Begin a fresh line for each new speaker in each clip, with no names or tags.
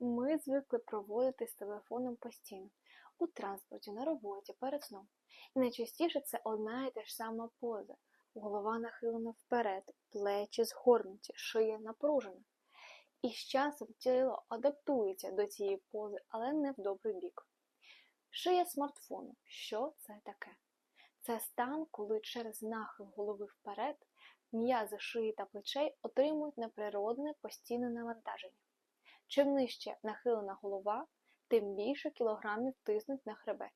Ми звикли проводити з телефоном постійно у транспорті, на роботі, перед сном. І найчастіше це одна і та ж сама поза. Голова нахилена вперед, плечі згорнуті, шия напружена. І з часом тіло адаптується до цієї пози, але не в добрий бік. Шия смартфону. Що це таке? Це стан, коли через нахил голови вперед м'язи шиї та плечей отримують неприродне постійне навантаження. Чим нижче нахилена голова, тим більше кілограмів тиснуть на хребет.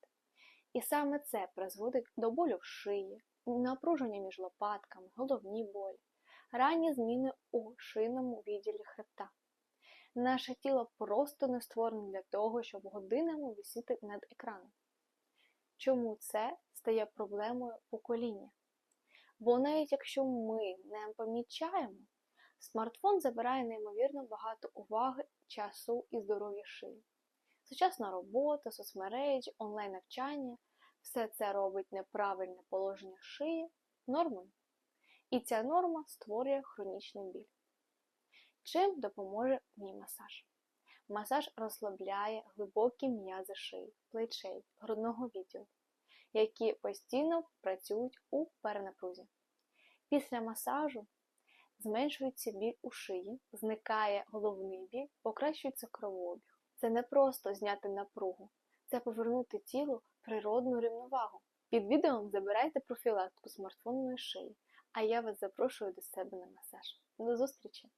І саме це призводить до болю в шиї, напруження між лопатками, головні болі, ранні зміни у шийному відділі хребта. Наше тіло просто не створене для того, щоб годинами висіти над екраном. Чому це стає проблемою покоління? Бо навіть якщо ми не помічаємо, смартфон забирає неймовірно багато уваги, часу і здоров'я шиї. Сучасна робота, соцмережі, онлайн-навчання все це робить неправильне положення шиї нормою. І ця норма створює хронічний біль. Чим допоможе мій масаж? Масаж розслабляє глибокі м'язи шиї, плечей, грудного відділу, які постійно працюють у перенапрузі. Після масажу зменшується біль у шиї, зникає головний біль, покращується кровообіг. Це не просто зняти напругу, це повернути тілу природну рівновагу. Під відео забирайте профілактику смартфонної шиї, а я вас запрошую до себе на масаж. До зустрічі!